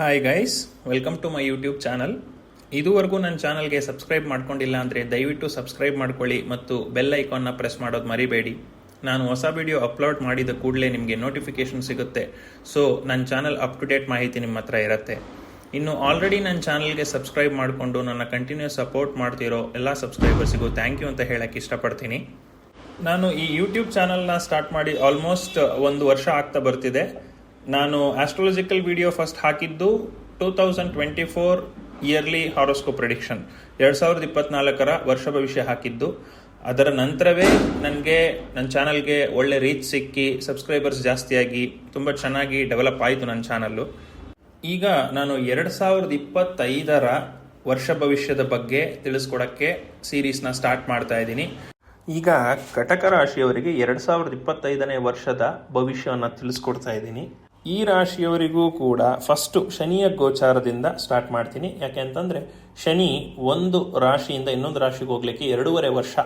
Hi guys welcome to my YouTube channel ಇದುವರೆಗೂ ನನ್ನ ಚಾನಲ್ಗೆ ಸಬ್ಸ್ಕ್ರೈಬ್ ಮಾಡ್ಕೊಂಡಿಲ್ಲ ಅಂದರೆ ದಯವಿಟ್ಟು ಸಬ್ಸ್ಕ್ರೈಬ್ ಮಾಡ್ಕೊಳ್ಳಿ ಮತ್ತು ಬೆಲ್ ಐಕಾನ್ನ ಪ್ರೆಸ್ ಮಾಡೋದು ಮರಿಬೇಡಿ. ನಾನು ಹೊಸ ವಿಡಿಯೋ ಅಪ್ಲೋಡ್ ಮಾಡಿದ ಕೂಡಲೇ ನಿಮಗೆ ನೋಟಿಫಿಕೇಶನ್ ಸಿಗುತ್ತೆ. ಸೊ ನನ್ನ ಚಾನಲ್ ಅಪ್ ಟು ಡೇಟ್ ಮಾಹಿತಿ ನಿಮ್ಮ ಹತ್ರ ಇರುತ್ತೆ. ಇನ್ನು ಆಲ್ರೆಡಿ ನನ್ನ ಚಾನಲ್ಗೆ ಸಬ್ಸ್ಕ್ರೈಬ್ ಮಾಡಿಕೊಂಡು ನನ್ನ ಕಂಟಿನ್ಯೂಸ್ ಸಪೋರ್ಟ್ ಮಾಡ್ತಿರೋ ಎಲ್ಲ ಸಬ್ಸ್ಕ್ರೈಬರ್ಸಿಗೂ ಥ್ಯಾಂಕ್ ಯು ಅಂತ ಹೇಳಕ್ಕೆ ಇಷ್ಟಪಡ್ತೀನಿ. ನಾನು ಈ ಯೂಟ್ಯೂಬ್ ಚಾನಲ್ನ ಸ್ಟಾರ್ಟ್ ಮಾಡಿ ಆಲ್ಮೋಸ್ಟ್ ಒಂದು ವರ್ಷ ಆಗ್ತಾ ಬರ್ತಿದೆ. ನಾನು ಆಸ್ಟ್ರಾಲಜಿಕಲ್ ವಿಡಿಯೋ ಫಸ್ಟ್ ಹಾಕಿದ್ದು two thousand twenty four yearly horoscope prediction ಎರಡು ಸಾವಿರದ ಇಪ್ಪತ್ನಾಲ್ಕರ ವರ್ಷ ಭವಿಷ್ಯ ಹಾಕಿದ್ದು. ಅದರ ನಂತರವೇ ನನಗೆ ನನ್ನ ಚಾನಲ್ಗೆ ಒಳ್ಳೆ ರೀಚ್ ಸಿಕ್ಕಿ ಸಬ್ಸ್ಕ್ರೈಬರ್ಸ್ ಜಾಸ್ತಿಯಾಗಿ, ತುಂಬ ಚೆನ್ನಾಗಿ ಡೆವಲಪ್ ಆಯಿತು ನನ್ನ ಚಾನಲ್ಲು ಈಗ ನಾನು ಎರಡು ಸಾವಿರದ ಇಪ್ಪತ್ತೈದರ ವರ್ಷ ಭವಿಷ್ಯದ ಬಗ್ಗೆ ತಿಳಿಸ್ಕೊಡೋಕ್ಕೆ ಸೀರೀಸ್ನ ಸ್ಟಾರ್ಟ್ ಮಾಡ್ತಾ ಇದ್ದೀನಿ. ಈಗ ಕಟಕ ರಾಶಿಯವರಿಗೆ ಎರಡು ಸಾವಿರದ ಇಪ್ಪತ್ತೈದನೇ ವರ್ಷದ ಭವಿಷ್ಯವನ್ನು ತಿಳಿಸ್ಕೊಡ್ತಾ ಇದ್ದೀನಿ. ಈ ರಾಶಿಯವರಿಗೂ ಕೂಡ ಫಸ್ಟು ಶನಿಯ ಗೋಚಾರದಿಂದ ಸ್ಟಾರ್ಟ್ ಮಾಡ್ತೀನಿ. ಯಾಕೆ ಅಂತಂದರೆ, ಶನಿ ಒಂದು ರಾಶಿಯಿಂದ ಇನ್ನೊಂದು ರಾಶಿಗೆ ಹೋಗ್ಲಿಕ್ಕೆ ಎರಡೂವರೆ ವರ್ಷ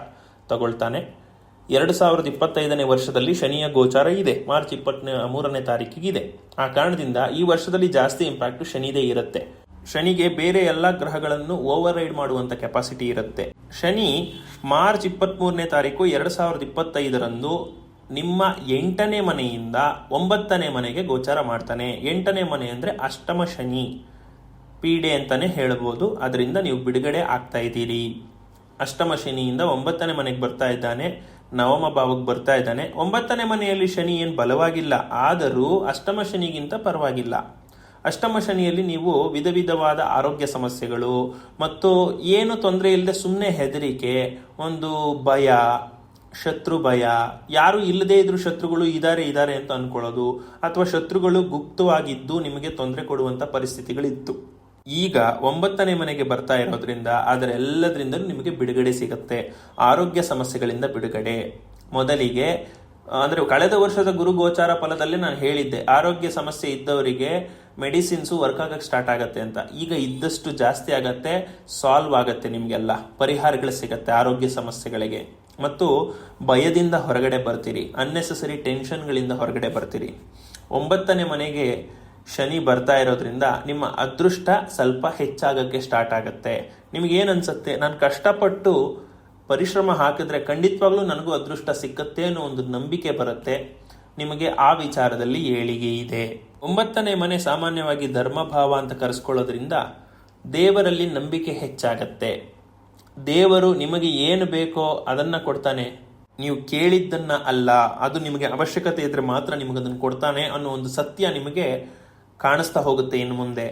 ತಗೊಳ್ತಾನೆ. ಎರಡು ಸಾವಿರದ ಇಪ್ಪತ್ತೈದನೇ ವರ್ಷದಲ್ಲಿ ಶನಿಯ ಗೋಚಾರ ಇದೆ. ಮಾರ್ಚ್ ಇಪ್ಪತ್ತನೇ, ಮೂರನೇ ಇದೆ ಆ ಕಾರಣದಿಂದ ಈ ವರ್ಷದಲ್ಲಿ ಜಾಸ್ತಿ ಇಂಪ್ಯಾಕ್ಟ್ ಶನಿದೇ ಇರುತ್ತೆ. ಶನಿಗೆ ಬೇರೆ ಎಲ್ಲ ಗ್ರಹಗಳನ್ನು ಓವರ್ ರೈಡ್ ಮಾಡುವಂತ ಕೆಪಾಸಿಟಿ ಇರುತ್ತೆ. ಶನಿ ಮಾರ್ಚ್ ಇಪ್ಪತ್ತ್ಮೂರನೇ ತಾರೀಕು ಎರಡು ಸಾವಿರದ ಇಪ್ಪತ್ತೈದರಂದು ನಿಮ್ಮ ಎಂಟನೇ ಮನೆಯಿಂದ ಒಂಬತ್ತನೇ ಮನೆಗೆ ಗೋಚಾರ ಮಾಡ್ತಾನೆ. ಎಂಟನೇ ಮನೆ ಅಂದರೆ ಅಷ್ಟಮ ಶನಿ. ಪೀಡೆ ಅಂತಲೇ ಹೇಳ್ಬೋದು. ಅದರಿಂದ ನೀವು ಬಿಡುಗಡೆ ಆಗ್ತಾ ಇದ್ದೀರಿ. ಅಷ್ಟಮ ಶನಿಯಿಂದ ಒಂಬತ್ತನೇ ಮನೆಗೆ ಬರ್ತಾ ಇದ್ದಾನೆ. ನವಮ ಭಾವಕ್ಕೆ ಬರ್ತಾ ಇದ್ದಾನೆ. ಒಂಬತ್ತನೇ ಮನೆಯಲ್ಲಿ ಶನಿ ಏನು ಬಲವಾಗಿಲ್ಲ. ಆದರೂ ಅಷ್ಟಮ ಶನಿಗಿಂತ ಪರವಾಗಿಲ್ಲ. ಅಷ್ಟಮ ಶನಿಯಲ್ಲಿ ನೀವು ವಿಧ ವಿಧವಾದ ಆರೋಗ್ಯ ಸಮಸ್ಯೆಗಳು ಮತ್ತು ಏನು ತೊಂದರೆ ಇಲ್ಲದೆ ಸುಮ್ಮನೆ ಹೆದರಿಕೆ, ಒಂದು ಭಯ ಶತ್ರು ಭಯ ಯಾರು ಇಲ್ಲದೇ ಇದ್ರು ಶತ್ರುಗಳು ಇದ್ದಾರೆ ಇದ್ದಾರೆ ಅಂತ ಅನ್ಕೊಳ್ಳೋದು ಅಥವಾ ಶತ್ರುಗಳು ಗುಪ್ತವಾಗಿದ್ದು ನಿಮಗೆ ತೊಂದರೆ ಕೊಡುವಂಥ ಪರಿಸ್ಥಿತಿಗಳಿತ್ತು. ಈಗ ಒಂಬತ್ತನೇ ಮನೆಗೆ ಬರ್ತಾ ಇರೋದ್ರಿಂದ ಎಲ್ಲದರಿಂದಲೂ ನಿಮಗೆ ಬಿಡುಗಡೆ ಸಿಗುತ್ತೆ. ಆರೋಗ್ಯ ಸಮಸ್ಯೆಗಳಿಂದ ಬಿಡುಗಡೆ. ಮೊದಲಿಗೆ, ಅಂದ್ರೆ ಕಳೆದ ವರ್ಷದ ಗುರು ಗೋಚಾರ ಫಲದಲ್ಲಿ ನಾನು ಹೇಳಿದ್ದೆ, ಆರೋಗ್ಯ ಸಮಸ್ಯೆ ಇದ್ದವರಿಗೆ ಮೆಡಿಸಿನ್ಸು ವರ್ಕ್ ಆಗಕ್ಕೆ ಸ್ಟಾರ್ಟ್ ಆಗತ್ತೆ ಅಂತ. ಈಗ ಇದ್ದಷ್ಟು ಜಾಸ್ತಿ ಆಗತ್ತೆ, ಸಾಲ್ವ್ ಆಗತ್ತೆ ನಿಮಗೆಲ್ಲ. ಪರಿಹಾರಗಳು ಸಿಗತ್ತೆ ಆರೋಗ್ಯ ಸಮಸ್ಯೆಗಳಿಗೆ. ಮತ್ತು ಭಯದಿಂದ ಹೊರಗಡೆ ಬರ್ತೀರಿ ಅನ್ನೆಸೆಸರಿ ಟೆನ್ಷನ್ಗಳಿಂದ ಹೊರಗಡೆ ಬರ್ತೀರಿ. ಒಂಬತ್ತನೇ ಮನೆಗೆ ಶನಿ ಬರ್ತಾ ಇರೋದ್ರಿಂದ ನಿಮ್ಮ ಅದೃಷ್ಟ ಸ್ವಲ್ಪ ಹೆಚ್ಚಾಗಕ್ಕೆ ಸ್ಟಾರ್ಟ್ ಆಗುತ್ತೆ. ನಿಮ್ಗೆ ಏನ್ ಅನ್ಸುತ್ತೆ? ನಾನು ಕಷ್ಟಪಟ್ಟು ಪರಿಶ್ರಮ ಹಾಕಿದ್ರೆ ಖಂಡಿತವಾಗ್ಲೂ ನನಗೂ ಅದೃಷ್ಟ ಸಿಕ್ಕತ್ತೆ ಅನ್ನೋ ಒಂದು ನಂಬಿಕೆ ಬರುತ್ತೆ. ನಿಮಗೆ ಆ ವಿಚಾರದಲ್ಲಿ ಏಳಿಗೆ ಇದೆ. ಒಂಬತ್ತನೇ ಮನೆ ಸಾಮಾನ್ಯವಾಗಿ ಧರ್ಮಭಾವ ಅಂತ ಕರೆಸ್ಕೊಳ್ಳೋದ್ರಿಂದ ದೇವರಲ್ಲಿ ನಂಬಿಕೆ ಹೆಚ್ಚಾಗತ್ತೆ. ದೇವರು ನಿಮಗೆ ಏನು ಬೇಕೋ ಅದನ್ನ ಕೊಡ್ತಾನೆ. ನೀವು ಕೇಳಿದ್ದನ್ನ ಅಲ್ಲ, ಅದು ನಿಮಗೆ ಅವಶ್ಯಕತೆ ಇದ್ರೆ ಮಾತ್ರ ನಿಮಗೆ ಅದನ್ನು ಕೊಡ್ತಾನೆ ಅನ್ನೋ ಒಂದು ಸತ್ಯ ನಿಮಗೆ ಕಾಣಿಸ್ತಾ ಹೋಗುತ್ತೆ ಇನ್ನು ಮುಂದೆ.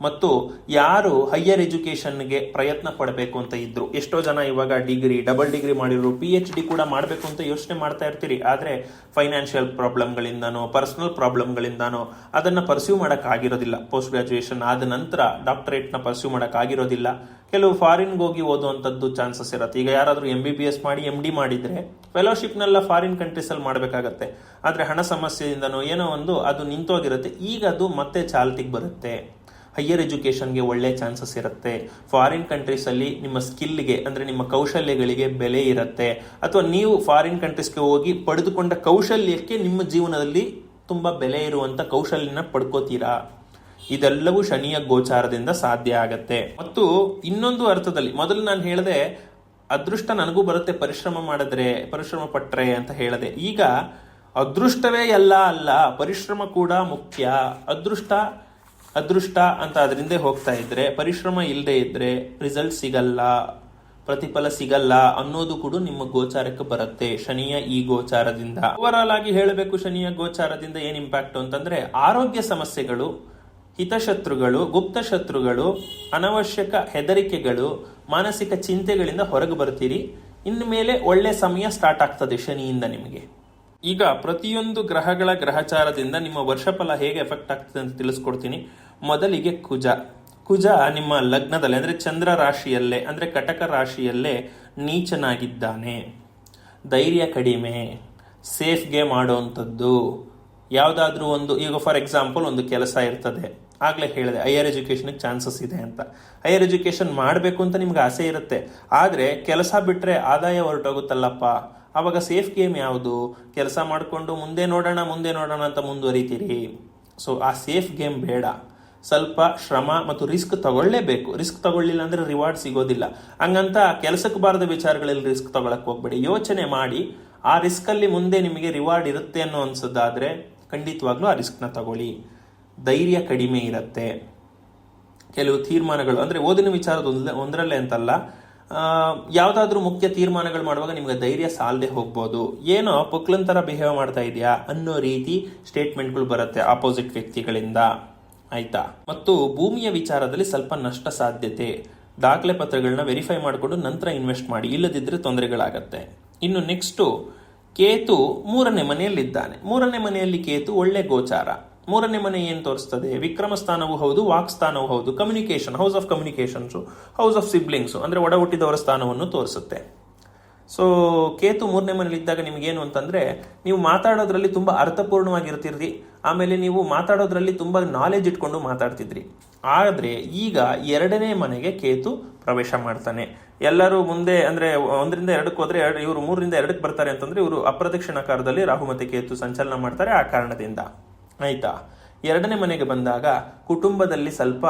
ಮತ್ತು ಯಾರು ಹೈಯರ್ ಎಜುಕೇಷನ್ಗೆ ಪ್ರಯತ್ನ ಪಡಬೇಕು ಅಂತ ಇದ್ರು. ಎಷ್ಟೋ ಜನ ಇವಾಗ ಡಿಗ್ರಿ ಡಬಲ್ ಡಿಗ್ರಿ ಮಾಡಿರೋ ಪಿ ಎಚ್ ಡಿ ಕೂಡ ಮಾಡಬೇಕು ಅಂತ ಯೋಚನೆ ಮಾಡ್ತಾ ಇರ್ತೀರಿ. ಆದರೆ ಫೈನಾನ್ಷಿಯಲ್ ಪ್ರಾಬ್ಲಮ್ಗಳಿಂದನೋ ಪರ್ಸನಲ್ ಪ್ರಾಬ್ಲಮ್ಗಳಿಂದನೋ ಅದನ್ನು ಪರ್ಸ್ಯೂ ಮಾಡೋಕ್ಕಾಗಿರೋದಿಲ್ಲ. ಪೋಸ್ಟ್ ಗ್ರಾಜುಯೇಷನ್ ಆದ ನಂತರ ಡಾಕ್ಟರೇಟ್ನ ಪರ್ಸ್ಯೂ ಮಾಡೋಕ್ಕಾಗಿರೋದಿಲ್ಲ. ಕೆಲವು ಫಾರಿನ್ಗೆ ಹೋಗಿ ಓದುವಂಥದ್ದು ಚಾನ್ಸಸ್ ಇರುತ್ತೆ. ಈಗ ಯಾರಾದರೂ ಎಂ ಬಿ ಬಿ ಎಸ್ ಮಾಡಿ ಎಂ ಡಿ ಮಾಡಿದರೆ ಫೆಲೋಶಿಪ್ನೆಲ್ಲ ಫಾರಿನ್ ಕಂಟ್ರೀಸಲ್ಲಿ ಮಾಡಬೇಕಾಗತ್ತೆ. ಆದರೆ ಹಣ ಸಮಸ್ಯೆಯಿಂದನೋ ಏನೋ ಒಂದು ಅದು ನಿಂತೋಗಿರುತ್ತೆ. ಈಗ ಅದು ಮತ್ತೆ ಚಾಲ್ತಿಗೆ ಬರುತ್ತೆ. ಹೈಯರ್ ಎಜುಕೇಷನ್ಗೆ ಒಳ್ಳೆ ಚಾನ್ಸಸ್ ಇರುತ್ತೆ. ಫಾರಿನ್ ಕಂಟ್ರೀಸಲ್ಲಿ ನಿಮ್ಮ ಸ್ಕಿಲ್ಗೆ ಅಂದರೆ ನಿಮ್ಮ ಕೌಶಲ್ಯಗಳಿಗೆ ಬೆಲೆ ಇರುತ್ತೆ. ಅಥವಾ ನೀವು ಫಾರಿನ್ ಕಂಟ್ರೀಸ್ಗೆ ಹೋಗಿ ಪಡೆದುಕೊಂಡ ಕೌಶಲ್ಯಕ್ಕೆ ನಿಮ್ಮ ಜೀವನದಲ್ಲಿ ತುಂಬ ಬೆಲೆ ಇರುವಂಥ ಕೌಶಲ್ಯನ ಪಡ್ಕೋತೀರಾ? ಇದೆಲ್ಲವೂ ಶನಿಯ ಗೋಚಾರದಿಂದ ಸಾಧ್ಯ ಆಗತ್ತೆ. ಮತ್ತು ಇನ್ನೊಂದು ಅರ್ಥದಲ್ಲಿ, ಮೊದಲು ನಾನು ಹೇಳಿದೆ, ಅದೃಷ್ಟ ನನಗೂ ಬರುತ್ತೆ, ಪರಿಶ್ರಮ ಮಾಡಿದ್ರೆ, ಪರಿಶ್ರಮ ಪಟ್ಟರೆ ಅಂತ ಹೇಳಿದೆ. ಈಗ, ಅದೃಷ್ಟವೇ ಎಲ್ಲ ಅಲ್ಲ, ಪರಿಶ್ರಮ ಕೂಡ ಮುಖ್ಯ. ಅದೃಷ್ಟ ಅದೃಷ್ಟ ಅಂತ ಅದರಿಂದ ಹೋಗ್ತಾ ಇದ್ರೆ, ಪರಿಶ್ರಮ ಇಲ್ಲದೆ ಇದ್ರೆ ರಿಸಲ್ಟ್ ಸಿಗಲ್ಲ, ಪ್ರತಿಫಲ ಸಿಗಲ್ಲ ಅನ್ನೋದು ಕೂಡ ನಿಮ್ಮ ಗೋಚಾರಕ್ಕೆ ಬರುತ್ತೆ. ಶನಿಯ ಈ ಗೋಚಾರದಿಂದ. ಓವರ್ ಆಗಿ ಹೇಳಬೇಕು ಶನಿಯ ಗೋಚಾರದಿಂದ ಏನ್ ಇಂಪ್ಯಾಕ್ಟ್ ಅಂತಂದ್ರೆ, ಆರೋಗ್ಯ ಸಮಸ್ಯೆಗಳು, ಹಿತಶತ್ರುಗಳು, ಗುಪ್ತ ಶತ್ರುಗಳು, ಅನವಶ್ಯಕ ಹೆದರಿಕೆಗಳು, ಮಾನಸಿಕ ಚಿಂತೆಗಳಿಂದ ಹೊರಗೆ ಬರ್ತೀರಿ. ಇನ್ನು ಮೇಲೆ ಒಳ್ಳೆ ಸಮಯ ಸ್ಟಾರ್ಟ್ ಆಗ್ತದೆ ಶನಿಯಿಂದ ನಿಮಗೆ. ಈಗ ಪ್ರತಿಯೊಂದು ಗ್ರಹಗಳ ಗ್ರಹಚಾರದಿಂದ ನಿಮ್ಮ ವರ್ಷಫಲ ಹೇಗೆ ಎಫೆಕ್ಟ್ ಆಗ್ತದೆ ಅಂತ ತಿಳಿಸ್ಕೊಡ್ತೀನಿ. ಮೊದಲಿಗೆ ಕುಜ. ಕುಜ ನಿಮ್ಮ ಲಗ್ನದಲ್ಲಿ, ಅಂದರೆ ಚಂದ್ರ ರಾಶಿಯಲ್ಲೇ, ಅಂದ್ರೆ ಕಟಕ ರಾಶಿಯಲ್ಲೇ ನೀಚನಾಗಿದ್ದಾನೆ. ಧೈರ್ಯ ಕಡಿಮೆ. ಸೇಫ್ಗೆ ಮಾಡುವಂಥದ್ದು ಯಾವುದಾದ್ರೂ ಒಂದು, ಈಗ ಫಾರ್ ಎಕ್ಸಾಂಪಲ್ ಒಂದು ಕೆಲಸ ಇರ್ತದೆ. ಆಗಲೇ ಹೇಳಿದೆ ಹೈಯರ್ ಎಜುಕೇಷನ್ಗೆ ಚಾನ್ಸಸ್ ಇದೆ ಅಂತ. ಹೈಯರ್ ಎಜುಕೇಷನ್ ಮಾಡಬೇಕು ಅಂತ ನಿಮ್ಗೆ ಆಸೆ ಇರುತ್ತೆ. ಆದರೆ ಕೆಲಸ ಬಿಟ್ಟರೆ ಆದಾಯ ಹೊರಟೋಗುತ್ತಲ್ಲಪ್ಪ. ಆವಾಗ ಸೇಫ್ ಗೇಮ್ ಯಾವುದು? ಕೆಲಸ ಮಾಡಿಕೊಂಡು ಮುಂದೆ ನೋಡೋಣ ಮುಂದೆ ನೋಡೋಣ ಅಂತ ಮುಂದುವರಿತೀರಿ. ಸೊ ಆ ಸೇಫ್ ಗೇಮ್ ಬೇಡ. ಸ್ವಲ್ಪ ಶ್ರಮ ಮತ್ತು ರಿಸ್ಕ್ ತಗೊಳ್ಳೇಬೇಕು. ರಿಸ್ಕ್ ತಗೊಳ್ಳಿಲ್ಲ ಅಂದ್ರೆ ರಿವಾರ್ಡ್ ಸಿಗೋದಿಲ್ಲ. ಹಂಗಂತ ಕೆಲಸಕ್ಕೆ ಬಾರದ ವಿಚಾರಗಳಲ್ಲಿ ರಿಸ್ಕ್ ತಗೊಳಕ್ಕೆ ಹೋಗ್ಬೇಡಿ. ಯೋಚನೆ ಮಾಡಿ, ಆ ರಿಸ್ಕಲ್ಲಿ ಮುಂದೆ ನಿಮಗೆ ರಿವಾರ್ಡ್ ಇರುತ್ತೆ ಅನ್ನೋ ಅನ್ಸೋದಾದ್ರೆ ಖಂಡಿತವಾಗ್ಲೂ ಆ ರಿಸ್ಕ್ನ ತಗೊಳ್ಳಿ. ಧೈರ್ಯ ಕಡಿಮೆ ಇರುತ್ತೆ. ಕೆಲವು ತೀರ್ಮಾನಗಳು ಅಂದ್ರೆ ಓದಿನ ಒಂದ್ಲೆ- ಒಂದರಲ್ಲೇ ಅಂತಲ್ಲ ಯಾವುದಾದ್ರೂ ಮುಖ್ಯ ತೀರ್ಮಾನಗಳು ಮಾಡುವಾಗ ನಿಮಗೆ ಧೈರ್ಯ ಸಾಲದೆ ಹೋಗ್ಬೋದು. ಏನೋ ಪೊಕ್ಲನ್ ಥರ ಬಿಹೇವ್ ಮಾಡ್ತಾ ಇದೆಯಾ ಅನ್ನೋ ರೀತಿ ಸ್ಟೇಟ್ಮೆಂಟ್ಗಳು ಬರುತ್ತೆ ಆಪೋಸಿಟ್ ವ್ಯಕ್ತಿಗಳಿಂದ. ಆಯ್ತಾ? ಮತ್ತು ಭೂಮಿಯ ವಿಚಾರದಲ್ಲಿ ಸ್ವಲ್ಪ ನಷ್ಟ ಸಾಧ್ಯತೆ. ದಾಖಲೆ ಪತ್ರಗಳನ್ನ ವೆರಿಫೈ ಮಾಡಿಕೊಂಡು ನಂತರ ಇನ್ವೆಸ್ಟ್ ಮಾಡಿ. ಇಲ್ಲದಿದ್ದರೆ ತೊಂದರೆಗಳಾಗತ್ತೆ. ಇನ್ನು ನೆಕ್ಸ್ಟು ಕೇತು ಮೂರನೇ ಮನೆಯಲ್ಲಿದ್ದಾನೆ. ಮೂರನೇ ಮನೆಯಲ್ಲಿ ಕೇತು ಒಳ್ಳೆ ಗೋಚಾರ. ಮೂರನೇ ಮನೆ ಏನು ತೋರಿಸ್ತದೆ? ವಿಕ್ರಮ ಸ್ಥಾನವೂ ಹೌದು, ವಾಕ್ ಸ್ಥಾನವೂ ಹೌದು communication house of communications house of siblings ಅಂದ್ರೆ ಒಡ ಹುಟ್ಟಿದವರ ಸ್ಥಾನವನ್ನು ತೋರಿಸುತ್ತೆ. ಸೊ ಕೇತು ಮೂರನೇ ಮನೇಲಿ ಇದ್ದಾಗ ನಿಮ್ಗೇನು ಅಂತಂದ್ರೆ, ನೀವು ಮಾತಾಡೋದ್ರಲ್ಲಿ ತುಂಬಾ ಅರ್ಥಪೂರ್ಣವಾಗಿರ್ತಿರ್ರಿ. ಆಮೇಲೆ ನೀವು ಮಾತಾಡೋದ್ರಲ್ಲಿ ತುಂಬಾ ನಾಲೆಜ್ ಇಟ್ಕೊಂಡು ಮಾತಾಡ್ತಿದ್ರಿ. ಆದ್ರೆ ಈಗ ಎರಡನೇ ಮನೆಗೆ ಕೇತು ಪ್ರವೇಶ ಮಾಡ್ತಾನೆ. ಎಲ್ಲರೂ ಮುಂದೆ ಅಂದ್ರೆ ಒಂದರಿಂದ ಎರಡಕ್ಕೆ ಹೋದ್ರೆ ಎರಡು ಇವರು ಮೂರರಿಂದ ಎರಡಕ್ಕೆ ಬರ್ತಾರೆ ಅಂತಂದ್ರೆ ಇವರು ಅಪ್ರದಕ್ಷಿಣಾಕಾರದಲ್ಲಿ ರಾಹು ಮತ್ತು ಕೇತು ಸಂಚಲನ ಮಾಡ್ತಾರೆ ಆ ಕಾರಣದಿಂದ. ಆಯಿತಾ? ಎರಡನೇ ಮನೆಗೆ ಬಂದಾಗ ಕುಟುಂಬದಲ್ಲಿ ಸ್ವಲ್ಪ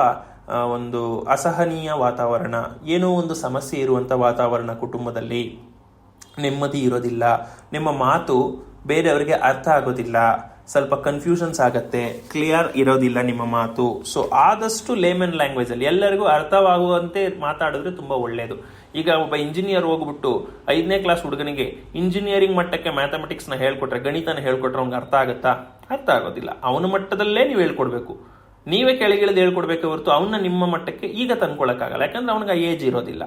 ಒಂದು ಅಸಹನೀಯ ವಾತಾವರಣ, ಏನೋ ಒಂದು ಸಮಸ್ಯೆ ಇರುವಂತ ವಾತಾವರಣ ಕುಟುಂಬದಲ್ಲಿ. ನೆಮ್ಮದಿ ಇರೋದಿಲ್ಲ. ನಿಮ್ಮ ಮಾತು ಬೇರೆಯವರಿಗೆ ಅರ್ಥ ಆಗೋದಿಲ್ಲ. ಸ್ವಲ್ಪ ಕನ್ಫ್ಯೂಷನ್ಸ್ ಆಗತ್ತೆ ಕ್ಲಿಯರ್ ಇರೋದಿಲ್ಲ ನಿಮ್ಮ ಮಾತು. ಸೊ ಆದಷ್ಟು ಲೇಮನ್ ಲ್ಯಾಂಗ್ವೇಜ್ ಅಲ್ಲಿ ಎಲ್ಲರಿಗೂ ಅರ್ಥವಾಗುವಂತೆ ಮಾತಾಡಿದ್ರೆ ತುಂಬಾ ಒಳ್ಳೆಯದು ಈಗ ಒಬ್ಬ ಇಂಜಿನಿಯರ್ ಹೋಗ್ಬಿಟ್ಟು ಐದನೇ ಕ್ಲಾಸ್ ಹುಡುಗನಿಗೆ ಇಂಜಿನಿಯರಿಂಗ್ ಮಟ್ಟಕ್ಕೆ ಮ್ಯಾಥಮೆಟಿಕ್ಸ್ನ ಹೇಳ್ಕೊಟ್ರೆ, ಗಣಿತನ ಹೇಳ್ಕೊಟ್ರೆ ಅವ್ನಿಗೆ ಅರ್ಥ ಆಗುತ್ತಾ? ಅರ್ಥ ಆಗೋದಿಲ್ಲ. ಅವನ ಮಟ್ಟದಲ್ಲೇ ನೀವು ಹೇಳ್ಕೊಡ್ಬೇಕು. ನೀವೇ ಕೆಳಗಿಳಿದು ಹೇಳ್ಕೊಡ್ಬೇಕು ಹೊರತು ಅವನ್ನ ನಿಮ್ಮ ಮಟ್ಟಕ್ಕೆ ಈಗ ತಂದ್ಕೊಳ್ಳೋಕ್ಕಾಗಲ್ಲ ಯಾಕಂದ್ರೆ ಅವನಿಗೆ ಆ ಏಜ್ ಇರೋದಿಲ್ಲ.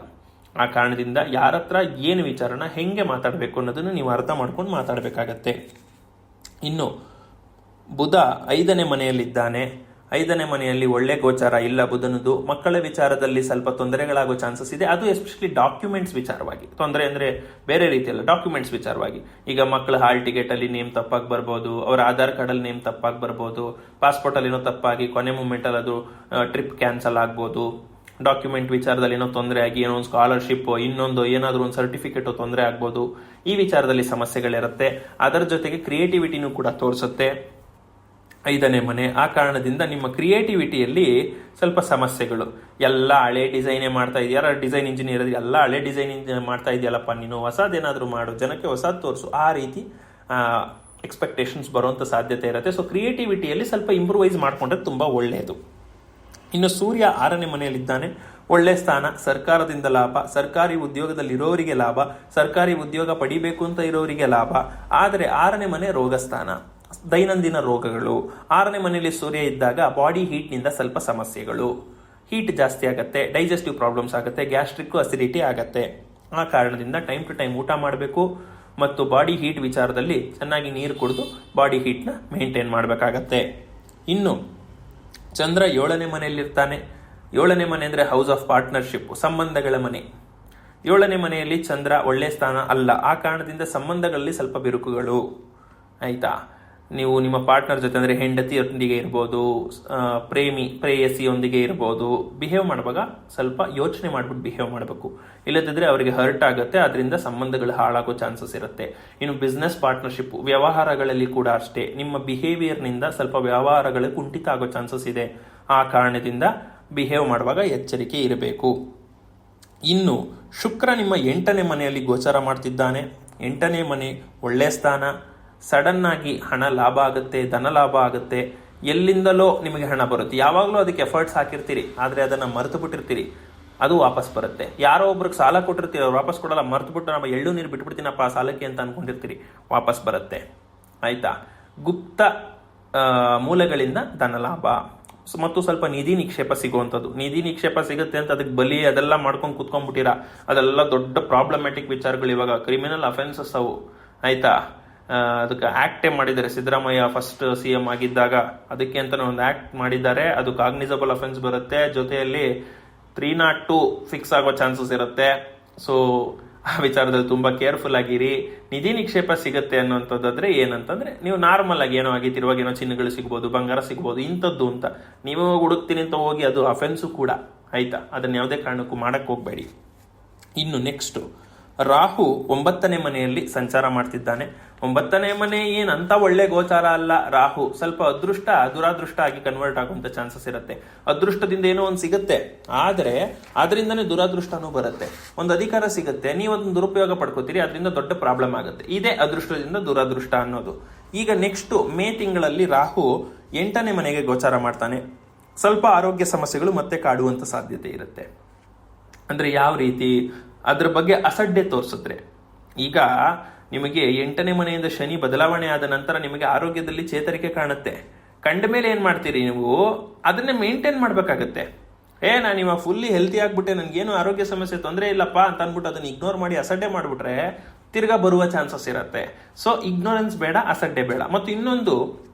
ಆ ಕಾರಣದಿಂದ ಯಾರ ಹತ್ರ ಏನು ವಿಚಾರನ, ಹೆಂಗೆ ಮಾತಾಡಬೇಕು ಅನ್ನೋದನ್ನು ನೀವು ಅರ್ಥ ಮಾಡ್ಕೊಂಡು ಮಾತಾಡಬೇಕಾಗತ್ತೆ. ಇನ್ನು ಬುಧ ಐದನೇ ಮನೆಯಲ್ಲಿದ್ದಾನೆ. ಐದನೇ ಮನೆಯಲ್ಲಿ ಒಳ್ಳೆ ಗೋಚಾರ ಇಲ್ಲ ಬುಧನದು. ಮಕ್ಕಳ ವಿಚಾರದಲ್ಲಿ ಸ್ವಲ್ಪ ತೊಂದರೆಗಳಾಗೋ ಚಾನ್ಸಸ್ ಇದೆ. ಅದು ಎಸ್ಪೆಷಲಿ ಡಾಕ್ಯುಮೆಂಟ್ಸ್ ವಿಚಾರವಾಗಿ. ತೊಂದರೆ ಅಂದ್ರೆ ಬೇರೆ ರೀತಿಯಲ್ಲ ಡಾಕ್ಯುಮೆಂಟ್ಸ್ ವಿಚಾರವಾಗಿ. ಈಗ ಮಕ್ಕಳ ಹಾಲ್ ಟಿಕೆಟ್ ಅಲ್ಲಿ ನೇಮ್ ತಪ್ಪಾಗಿ ಬರ್ಬೋದು, ಅವರ ಆಧಾರ್ ಕಾರ್ಡ್ ಅಲ್ಲಿ ನೇಮ್ ತಪ್ಪಾಗಿ ಬರ್ಬೋದು ಪಾಸ್ಪೋರ್ಟ್ ಅಲ್ಲಿ ಏನೋ ತಪ್ಪಾಗಿ, ಕೊನೆ ಮೂಮೆಂಟ್ ಅಲ್ಲಿ ಅದು ಟ್ರಿಪ್ ಕ್ಯಾನ್ಸಲ್ ಆಗ್ಬೋದು. ಡಾಕ್ಯುಮೆಂಟ್ ವಿಚಾರದಲ್ಲಿ ಏನೋ ತೊಂದರೆ ಆಗಿ, ಏನೋ ಒಂದು ಸ್ಕಾಲರ್ಶಿಪ್ ಇನ್ನೊಂದು, ಏನಾದರೂ ಒಂದು ಸರ್ಟಿಫಿಕೇಟ್ ತೊಂದರೆ ಆಗ್ಬೋದು. ಈ ವಿಚಾರದಲ್ಲಿ ಸಮಸ್ಯೆಗಳಿರುತ್ತೆ. ಅದರ ಜೊತೆಗೆ ಕ್ರಿಯೇಟಿವಿಟಿನೂ ಕೂಡ ತೋರಿಸುತ್ತೆ. ಐದನೇ ಮನೆ, ಆ ಕಾರಣದಿಂದ ನಿಮ್ಮ ಕ್ರಿಯೇಟಿವಿಟಿಯಲ್ಲಿ ಸ್ವಲ್ಪ ಸಮಸ್ಯೆಗಳು. ಎಲ್ಲ ಹಳೆ ಡಿಸೈನೇ ಮಾಡ್ತಾ ಇದೆಯಾರ ಡಿಸೈನ್ ಇಂಜಿನಿಯರ್ ಎಲ್ಲ ಹಳೆ ಡಿಸೈನ್ ಮಾಡ್ತಾ ಇದೆಯಲ್ಲಪ್ಪ ನೀನು ಹೊಸದೇನಾದರೂ ಮಾಡು, ಜನಕ್ಕೆ ಹೊಸದು ತೋರಿಸು. ಆ ರೀತಿ ಎಕ್ಸ್ಪೆಕ್ಟೇಷನ್ಸ್ ಬರುವಂತ ಸಾಧ್ಯತೆ ಇರುತ್ತೆ. ಸೊ ಕ್ರಿಯೇಟಿವಿಟಿಯಲ್ಲಿ ಸ್ವಲ್ಪ ಇಂಪ್ರೂವೈಸ್ ಮಾಡಿಕೊಂಡ್ರೆ ತುಂಬಾ ಒಳ್ಳೆಯದು ಇನ್ನು ಸೂರ್ಯ ಆರನೇ ಮನೆಯಲ್ಲಿದ್ದಾನೆ. ಒಳ್ಳೆ ಸ್ಥಾನ, ಸರ್ಕಾರದಿಂದ ಲಾಭ, ಸರ್ಕಾರಿ ಉದ್ಯೋಗದಲ್ಲಿ ಇರೋರಿಗೆ ಲಾಭ, ಸರ್ಕಾರಿ ಉದ್ಯೋಗ ಪಡಿಬೇಕು ಅಂತ ಇರೋರಿಗೆ ಲಾಭ, ಆದರೆ ಆರನೇ ಮನೆ ರೋಗ ಸ್ಥಾನ ದೈನಂದಿನ ರೋಗಗಳು. ಆರನೇ ಮನೆಯಲ್ಲಿ ಸೂರ್ಯ ಇದ್ದಾಗ ಬಾಡಿ ಹೀಟ್ನಿಂದ ಸ್ವಲ್ಪ ಸಮಸ್ಯೆಗಳು. ಹೀಟ್ ಜಾಸ್ತಿ ಆಗುತ್ತೆ ಡೈಜೆಸ್ಟಿವ್ ಪ್ರಾಬ್ಲಮ್ಸ್ ಆಗುತ್ತೆ ಗ್ಯಾಸ್ಟ್ರಿಕ್ ಅಸಿಡಿಟಿ ಆಗುತ್ತೆ. ಆ ಕಾರಣದಿಂದ ಟೈಮ್ ಟು ಟೈಮ್ ಊಟ ಮಾಡಬೇಕು ಮತ್ತು ಬಾಡಿ ಹೀಟ್ ವಿಚಾರದಲ್ಲಿ ಚೆನ್ನಾಗಿ ನೀರು ಕುಡಿದು ಬಾಡಿ ಹೀಟ್ನ ಮೇಂಟೈನ್ ಮಾಡಬೇಕಾಗತ್ತೆ. ಇನ್ನು, ಚಂದ್ರ ಏಳನೇ ಮನೆಯಲ್ಲಿರ್ತಾನೆ. ಏಳನೇ ಮನೆ ಅಂದರೆ ಹೌಸ್ ಆಫ್ ಪಾರ್ಟ್ನರ್ಶಿಪ್ ಸಂಬಂಧಗಳ ಮನೆ. ಏಳನೇ ಮನೆಯಲ್ಲಿ ಚಂದ್ರ ಒಳ್ಳೆ ಸ್ಥಾನ ಅಲ್ಲ, ಆ ಕಾರಣದಿಂದ ಸಂಬಂಧಗಳಲ್ಲಿ ಸ್ವಲ್ಪ ಬಿರುಕುಗಳು. ಆಯ್ತಾ? ನೀವು ನಿಮ್ಮ ಪಾರ್ಟ್ನರ್ ಜೊತೆ ಅಂದ್ರೆ ಹೆಂಡತಿಯೊಂದಿಗೆ ಇರ್ಬೋದು ಪ್ರೇಮಿ, ಪ್ರೇಯಸಿಯೊಂದಿಗೆ ಇರ್ಬೋದು ಬಿಹೇವ್ ಮಾಡುವಾಗ ಸ್ವಲ್ಪ ಯೋಚನೆ ಮಾಡ್ಬಿಟ್ಟು ಬಿಹೇವ್ ಮಾಡಬೇಕು. ಇಲ್ಲದಿದ್ದರೆ ಅವರಿಗೆ ಹರ್ಟ್ ಆಗುತ್ತೆ ಅದರಿಂದ ಸಂಬಂಧಗಳು ಹಾಳಾಗೋ ಚಾನ್ಸಸ್ ಇರುತ್ತೆ. ಇನ್ನು ಬಿಸ್ನೆಸ್ ಪಾರ್ಟ್ನರ್ಶಿಪ್ ವ್ಯವಹಾರಗಳಲ್ಲಿ ಕೂಡ ಅಷ್ಟೇ. ನಿಮ್ಮ ಬಿಹೇವಿಯರ್ನಿಂದ ಸ್ವಲ್ಪ ವ್ಯವಹಾರಗಳು ಕುಂಠಿತ ಆಗೋ ಚಾನ್ಸಸ್ ಇದೆ. ಆ ಕಾರಣದಿಂದ ಬಿಹೇವ್ ಮಾಡುವಾಗ ಎಚ್ಚರಿಕೆ ಇರಬೇಕು. ಇನ್ನು ಶುಕ್ರ ನಿಮ್ಮ ಎಂಟನೇ ಮನೆಯಲ್ಲಿ ಗೋಚಾರ ಮಾಡ್ತಿದ್ದಾನೆ. ಎಂಟನೇ ಮನೆ ಒಳ್ಳೆ ಸ್ಥಾನ. ಸಡನ್ ಆಗಿ ಹಣ ಲಾಭ ಆಗುತ್ತೆ, ಧನ ಲಾಭ ಆಗುತ್ತೆ, ಎಲ್ಲಿಂದಲೋ ನಿಮಗೆ ಹಣ ಬರುತ್ತೆ. ಯಾವಾಗಲೂ ಅದಕ್ಕೆ ಎಫರ್ಟ್ಸ್ ಹಾಕಿರ್ತೀರಿ, ಆದರೆ ಅದನ್ನು ಮರೆತು ಬಿಟ್ಟಿರ್ತೀರಿ. ಅದು ವಾಪಸ್ ಬರುತ್ತೆ. ಯಾರೋ ಒಬ್ರಿಗೆ ಸಾಲ ಕೊಟ್ಟಿರ್ತೀರಿ, ಅವ್ರು ವಾಪಸ್ ಕೊಡಲ್ಲ, ಮರೆತು ಬಿಟ್ಟು ನಮ್ಮ ಎಳ್ಳು ನೀರು ಬಿಟ್ಬಿಡ್ತೀನಪ್ಪ ಆ ಸಾಲಕ್ಕೆ ಅಂತ ಅನ್ಕೊಂಡಿರ್ತೀರಿ, ವಾಪಸ್ ಬರುತ್ತೆ. ಆಯಿತಾ? ಗುಪ್ತ ಮೂಲಗಳಿಂದ ಧನ ಲಾಭ. ಮತ್ತು ಸ್ವಲ್ಪ ನಿಧಿ ನಿಕ್ಷೇಪ ಸಿಗುವಂಥದ್ದು. ನಿಧಿ ನಿಕ್ಷೇಪ ಸಿಗುತ್ತೆ ಅಂತ ಅದಕ್ಕೆ ಬಲಿ ಅದೆಲ್ಲ ಮಾಡ್ಕೊಂಡು ಕುತ್ಕೊಂಡ್ಬಿಟ್ಟಿರ. ಅದೆಲ್ಲ ದೊಡ್ಡ ಪ್ರಾಬ್ಲಮ್ಯಾಟಿಕ್ ವಿಚಾರಗಳು ಇವಾಗ. ಕ್ರಿಮಿನಲ್ ಅಫೆನ್ಸಸ್ ಅವು. ಆಯ್ತಾ? ಅದಕ್ಕೆ ಆಕ್ಟೇ ಮಾಡಿದ್ದಾರೆ? ಸಿದ್ದರಾಮಯ್ಯ ಫಸ್ಟ್ ಸಿ ಎಂ ಆಗಿದ್ದಾಗ ಅದಕ್ಕೆ ಅಂತ ಒಂದು ಆಕ್ಟ್ ಮಾಡಿದ್ದಾರೆ. ಅದು ಕಾಗ್ನಿಸಬಲ್ ಅಫೆನ್ಸ್ ಬರುತ್ತೆ. ಜೊತೆಯಲ್ಲಿ ತ್ರೀ ನಾಟ್ ಟು ಫಿಕ್ಸ್ ಆಗೋ ಚಾನ್ಸಸ್ ಇರುತ್ತೆ. ಸೊ ಆ ವಿಚಾರದಲ್ಲಿ ತುಂಬಾ ಕೇರ್ಫುಲ್ ಆಗಿರಿ. ನಿಧಿ ನಿಕ್ಷೇಪ ಸಿಗುತ್ತೆ ಅನ್ನೋಂಥದ್ದಾದ್ರೆ ಏನಂತಂದ್ರೆ, ನೀವು ನಾರ್ಮಲ್ ಆಗಿ ಏನೋ ಆಗಿತ್ತಿರುವಾಗ ಏನೋ ಚಿನ್ನಗಳು ಸಿಗ್ಬೋದು, ಬಂಗಾರ ಸಿಗ್ಬೋದು, ಇಂಥದ್ದು ಅಂತ. ನೀವು ಹುಡುಕ್ತೀನಿ ಅಂತ ಹೋಗಿ ಅದು ಅಫೆನ್ಸು ಕೂಡ. ಆಯ್ತಾ? ಅದನ್ನ ಯಾವುದೇ ಕಾರಣಕ್ಕೂ ಮಾಡಕ್ ಹೋಗ್ಬೇಡಿ. ಇನ್ನು ನೆಕ್ಸ್ಟ್ ರಾಹು ಒಂಬತ್ತನೇ ಮನೆಯಲ್ಲಿ ಸಂಚಾರ ಮಾಡ್ತಿದ್ದಾನೆ. ಒಂಬತ್ತನೇ ಮನೆ ಏನಂತ ಒಳ್ಳೆ ಗೋಚಾರ ಅಲ್ಲ. ರಾಹು ಸ್ವಲ್ಪ ಅದೃಷ್ಟ ದುರಾದೃಷ್ಟ ಆಗಿ ಕನ್ವರ್ಟ್ ಆಗುವಂತ ಚಾನ್ಸಸ್ ಇರುತ್ತೆ. ಅದೃಷ್ಟದಿಂದ ಏನೋ ಒಂದು ಸಿಗುತ್ತೆ. ಆದರೆ ಅದರಿಂದನೇ ದುರಾದೃಷ್ಟನೂ ಬರುತ್ತೆ. ಒಂದು ಅಧಿಕಾರ ಸಿಗುತ್ತೆ. ನೀವು ಅದನ್ನ ದುರುಪಯೋಗ ಪಡ್ಕೋತೀರಿ ಅದರಿಂದ ದೊಡ್ಡ ಪ್ರಾಬ್ಲಮ್ ಆಗುತ್ತೆ. ಇದೇ ಅದೃಷ್ಟದಿಂದ ದುರಾದೃಷ್ಟ ಅನ್ನೋದು. ಈಗ ನೆಕ್ಸ್ಟ್ ಮೇ ತಿಂಗಳಲ್ಲಿ ರಾಹು ಎಂಟನೇ ಮನೆಗೆ ಗೋಚಾರ ಮಾಡ್ತಾನೆ. ಸ್ವಲ್ಪ ಆರೋಗ್ಯ ಸಮಸ್ಯೆಗಳು ಮತ್ತೆ ಕಾಡುವಂತ ಸಾಧ್ಯತೆ ಇರುತ್ತೆ. ಅಂದ್ರೆ ಯಾವ ರೀತಿ? ಅದ್ರ ಬಗ್ಗೆ ಅಸಡ್ಡೆ ತೋರಿಸಿದ್ರೆ ಈಗ ನಿಮಗೆ ಎಂಟನೇ ಮನೆಯಿಂದ ಶನಿ ಬದಲಾವಣೆ ಆದ ನಂತರ ನಿಮಗೆ ಆರೋಗ್ಯದಲ್ಲಿ ಚೇತರಿಕೆ ಕಾಣುತ್ತೆ. ಕಂಡ ಮೇಲೆ ಏನು ಮಾಡ್ತೀರಿ ನೀವು? ಅದನ್ನೇ ಮೇಂಟೈನ್ ಮಾಡಬೇಕಾಗತ್ತೆ. ಏ, ನಾನು ಇವಾಗ ಫುಲ್ಲಿ ಹೆಲ್ತಿ ಆಗ್ಬಿಟ್ಟೆ, ನನಗೇನು ಆರೋಗ್ಯ ಸಮಸ್ಯೆ ತೊಂದರೆ ಇಲ್ಲಪ್ಪ ಅಂತ ಅಂದ್ಬಿಟ್ಟು ಅದನ್ನ ಇಗ್ನೋರ್ ಮಾಡಿ ಅಸಡ್ಡೆ ಮಾಡ್ಬಿಟ್ರೆ ತಿರ್ಗಾ ಬರುವ ಚಾನ್ಸಸ್ ಇರುತ್ತೆ. ಸೊ ಇಗ್ನೋರೆನ್ಸ್ ಬೇಡ, ಅಸಡ್ಡೆ ಬೇಡ. ಮತ್ತು ಇನ್ನೊಂದು,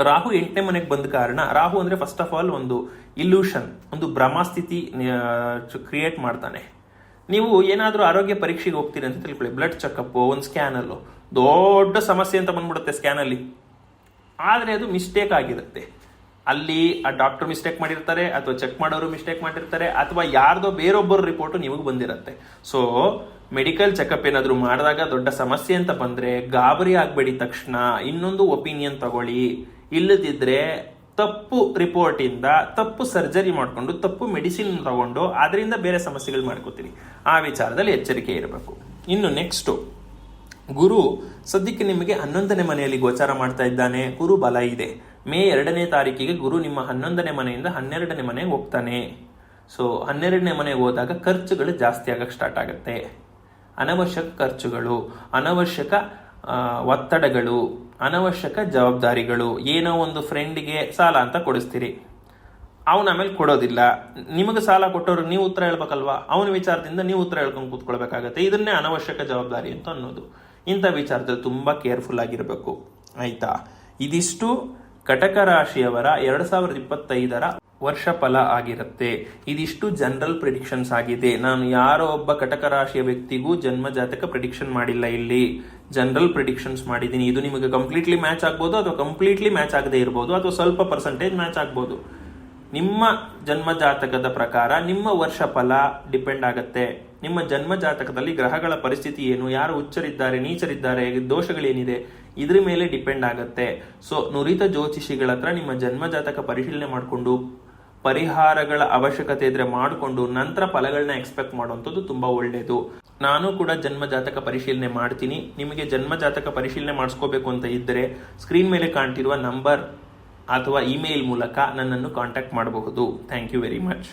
ರಾಹು ಎಂಟನೇ ಮನೆಗೆ ಬಂದ ಕಾರಣ, ರಾಹು ಅಂದ್ರೆ ಫಸ್ಟ್ ಆಫ್ ಆಲ್ ಒಂದು ಇಲ್ಯೂಷನ್ ಒಂದು ಭ್ರಮಾಸ್ಥಿತಿ ಕ್ರಿಯೇಟ್ ಮಾಡ್ತಾನೆ. ನೀವು ಏನಾದರೂ ಆರೋಗ್ಯ ಪರೀಕ್ಷೆಗೆ ಹೋಗ್ತೀರಿ ಅಂತ ತಿಳ್ಕೊಳ್ಳಿ. ಬ್ಲಡ್ ಚೆಕಪ್ಪು ಒಂದು ಸ್ಕ್ಯಾನಲ್ಲು ದೊಡ್ಡ ಸಮಸ್ಯೆ ಅಂತ ಬಂದ್ಬಿಡುತ್ತೆ ಸ್ಕ್ಯಾನಲ್ಲಿ ಆದರೆ ಅದು ಮಿಸ್ಟೇಕ್ ಆಗಿರುತ್ತೆ. ಅಲ್ಲಿ ಆ ಡಾಕ್ಟರ್ ಮಿಸ್ಟೇಕ್ ಮಾಡಿರ್ತಾರೆ, ಅಥವಾ ಚೆಕ್ ಮಾಡೋರು ಮಿಸ್ಟೇಕ್ ಮಾಡಿರ್ತಾರೆ, ಅಥವಾ ಯಾರ್ದೋ ಬೇರೊಬ್ಬರ ರಿಪೋರ್ಟ್ ನಿಮಗೆ ಬಂದಿರುತ್ತೆ. ಸೊ ಮೆಡಿಕಲ್ ಚೆಕಪ್ ಏನಾದರೂ ಮಾಡಿದಾಗ ದೊಡ್ಡ ಸಮಸ್ಯೆ ಅಂತ ಬಂದ್ರೆ ಗಾಬರಿ ಆಗಬೇಡಿ ತಕ್ಷಣ. ಇನ್ನೊಂದು ಒಪಿನಿಯನ್ ತಗೊಳ್ಳಿ. ಇಲ್ಲದಿದ್ರೆ ತಪ್ಪು ರಿಪೋರ್ಟ್ ಇಂದ ತಪ್ಪು ಸರ್ಜರಿ ಮಾಡಿಕೊಂಡು, ತಪ್ಪು ಮೆಡಿಸಿನ್ ತಗೊಂಡು ಅದರಿಂದ ಬೇರೆ ಸಮಸ್ಯೆಗಳು ಮಾಡ್ಕೋತೀನಿ. ಆ ವಿಚಾರದಲ್ಲಿ ಎಚ್ಚರಿಕೆ ಇರಬೇಕು. ಇನ್ನು ನೆಕ್ಸ್ಟು, ಗುರು ಸದ್ಯಕ್ಕೆ ನಿಮಗೆ ಹನ್ನೊಂದನೇ ಮನೆಯಲ್ಲಿ ಗೋಚಾರ ಮಾಡ್ತಾ ಇದ್ದಾನೆ. ಗುರು ಬಲ ಇದೆ. ಮೇ ಎರಡನೇ ತಾರೀಕಿಗೆ ಗುರು ನಿಮ್ಮ ಹನ್ನೊಂದನೇ ಮನೆಯಿಂದ ಹನ್ನೆರಡನೇ ಮನೆಗೆ ಹೋಗ್ತಾನೆ. ಸೊ ಹನ್ನೆರಡನೇ ಮನೆಗೆ ಹೋದಾಗ ಖರ್ಚುಗಳು ಜಾಸ್ತಿ ಆಗಕ್ಕೆ ಸ್ಟಾರ್ಟ್ ಆಗುತ್ತೆ. ಅನವಶ್ಯಕ ಖರ್ಚುಗಳು, ಅನವಶ್ಯಕ ಒತ್ತಡಗಳು ಅನವಶ್ಯಕ ಜವಾಬ್ದಾರಿಗಳು. ಏನೋ ಒಂದು ಫ್ರೆಂಡಿಗೆ ಸಾಲ ಅಂತ ಕೊಡಿಸ್ತೀರಿ. ಅವನ ಆಮೇಲೆ ಕೊಡೋದಿಲ್ಲ. ನಿಮಗೆ ಸಾಲ ಕೊಟ್ಟವರು ನೀವು ಉತ್ತರ ಹೇಳ್ಬೇಕಲ್ವಾ? ಅವನ ವಿಚಾರದಿಂದ ನೀವು ಉತ್ತರ ಹೇಳ್ಕೊಂಡು ಕೂತ್ಕೊಳ್ಬೇಕಾಗತ್ತೆ. ಇದನ್ನೇ ಅನವಶ್ಯಕ ಜವಾಬ್ದಾರಿ ಅಂತ ಅನ್ನೋದು. ಇಂಥ ವಿಚಾರದಲ್ಲಿ ತುಂಬಾ ಕೇರ್ಫುಲ್ ಆಗಿರಬೇಕು. ಆಯ್ತಾ? ಇದಿಷ್ಟು ಕಟಕ ರಾಶಿಯವರ ಎರಡ್ ಸಾವಿರದ ಇಪ್ಪತ್ತೈದರ ವರ್ಷ ಫಲ ಆಗಿರುತ್ತೆ. ಇದಿಷ್ಟು ಜನರಲ್ ಪ್ರಿಡಿಕ್ಷನ್ಸ್ ಆಗಿದೆ. ನಾನು ಯಾರೋ ಒಬ್ಬ ಕಟಕ ರಾಶಿಯ ವ್ಯಕ್ತಿಗೂ ಜನ್ಮ ಜಾತಕ ಪ್ರಿಡಿಕ್ಷನ್ ಮಾಡಿಲ್ಲ ಇಲ್ಲಿ. ಜನರಲ್ ಪ್ರಿಡಿಕ್ಷನ್ಸ್ ಮಾಡಿದ್ದೀನಿ. ಇದು ನಿಮಗೆ ಕಂಪ್ಲೀಟ್ಲಿ ಮ್ಯಾಚ್ ಆಗ್ಬೋದು ಅಥವಾ ಕಂಪ್ಲೀಟ್ಲಿ ಮ್ಯಾಚ್ ಆಗದೆ ಇರ್ಬೋದು ಅಥವಾ ಸ್ವಲ್ಪ ಪರ್ಸೆಂಟೇಜ್ ಮ್ಯಾಚ್ ಆಗ್ಬೋದು. ನಿಮ್ಮ ಜನ್ಮ ಜಾತಕದ ಪ್ರಕಾರ ನಿಮ್ಮ ವರ್ಷ ಫಲ ಡಿಪೆಂಡ್ ಆಗುತ್ತೆ. ನಿಮ್ಮ ಜನ್ಮ ಜಾತಕದಲ್ಲಿ ಗ್ರಹಗಳ ಪರಿಸ್ಥಿತಿ ಏನು? ಯಾರು ಉಚ್ಚರಿದ್ದಾರೆ, ನೀಚರಿದ್ದಾರೆ, ದೋಷಗಳೇನಿದೆ? ಇದ್ರ ಮೇಲೆ ಡಿಪೆಂಡ್ ಆಗುತ್ತೆ. ಸೊ ನುರಿತ ಜ್ಯೋತಿಷಿಗಳ ಹತ್ರ ನಿಮ್ಮ ಜನ್ಮ ಜಾತಕ ಪರಿಶೀಲನೆ ಮಾಡಿಕೊಂಡು ಪರಿಹಾರಗಳ ಅವಶ್ಯಕತೆ ಇದ್ರೆ ಮಾಡಿಕೊಂಡು ನಂತರ ಫಲಗಳನ್ನ ಎಕ್ಸ್ಪೆಕ್ಟ್ ಮಾಡುವಂಥದ್ದು ತುಂಬಾ ಒಳ್ಳೆಯದು ನಾನು ಕೂಡ ಜನ್ಮ ಜಾತಕ ಪರಿಶೀಲನೆ ಮಾಡ್ತೀನಿ. ನಿಮಗೆ ಜನ್ಮ ಜಾತಕ ಪರಿಶೀಲನೆ ಮಾಡಿಸ್ಕೋಬೇಕು ಅಂತ ಇದ್ದರೆ ಸ್ಕ್ರೀನ್ ಮೇಲೆ ಕಾಣ್ತಿರುವ ನಂಬರ್ ಅಥವಾ ಇಮೇಲ್ ಮೂಲಕ ನನ್ನನ್ನು ಕಾಂಟ್ಯಾಕ್ಟ್ ಮಾಡಬಹುದು. Thank you very much